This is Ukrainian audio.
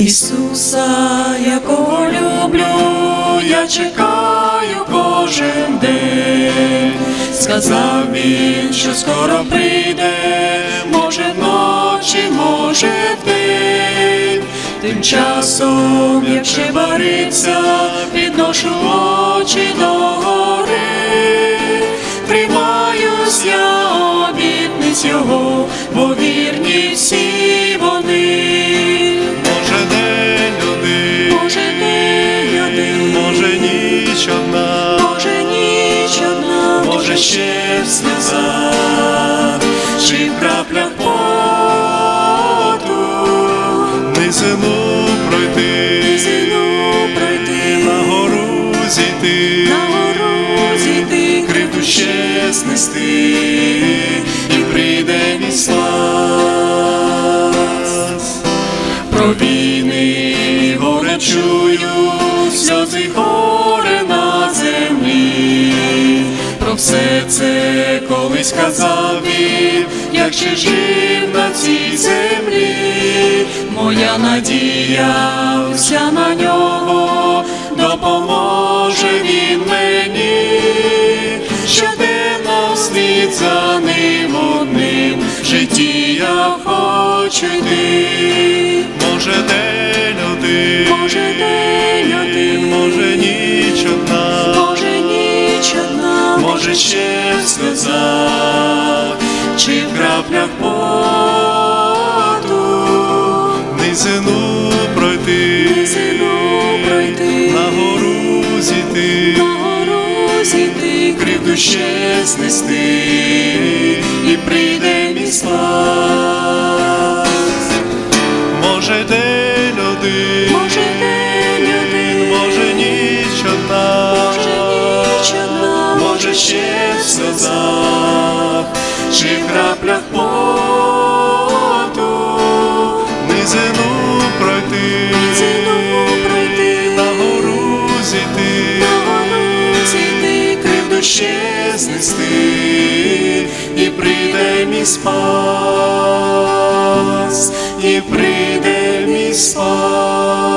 Ісуса, якого люблю, я чекаю кожен день, сказав він, що скоро прийде, може вночі, може вдень. Тим часом, як ще бариться, підношу очі до гори, тримаюсь я обітниць його, бо він ще в сльозах, чи в краплях поту, низину пройти, зину пройти, на гору зійти, на гору зійти, кривду ще знести, і прийде мій слас. Про війни горе чую, сльози горе все це колись казав він, як ще жив на цій землі. Моя надія вся на нього, допоможе він мені, щоденно вслід за ним одним в житті я хочу йти. Може день один, Може день один, може ніч одна, сльозах, чи в краплях поту, низину пройти, пройти, на гору зійти, на гору зійти, кривду ще знести, і прийде мій слав. може день один, Може день один, може ніч одна, може ніч одна, може ще сльозах, чи в краплях поту, низину пройти, зину пройти, на гору зійти, на гору зійти, кривду ще знести, і прийде мій спас, і прийде мій спас.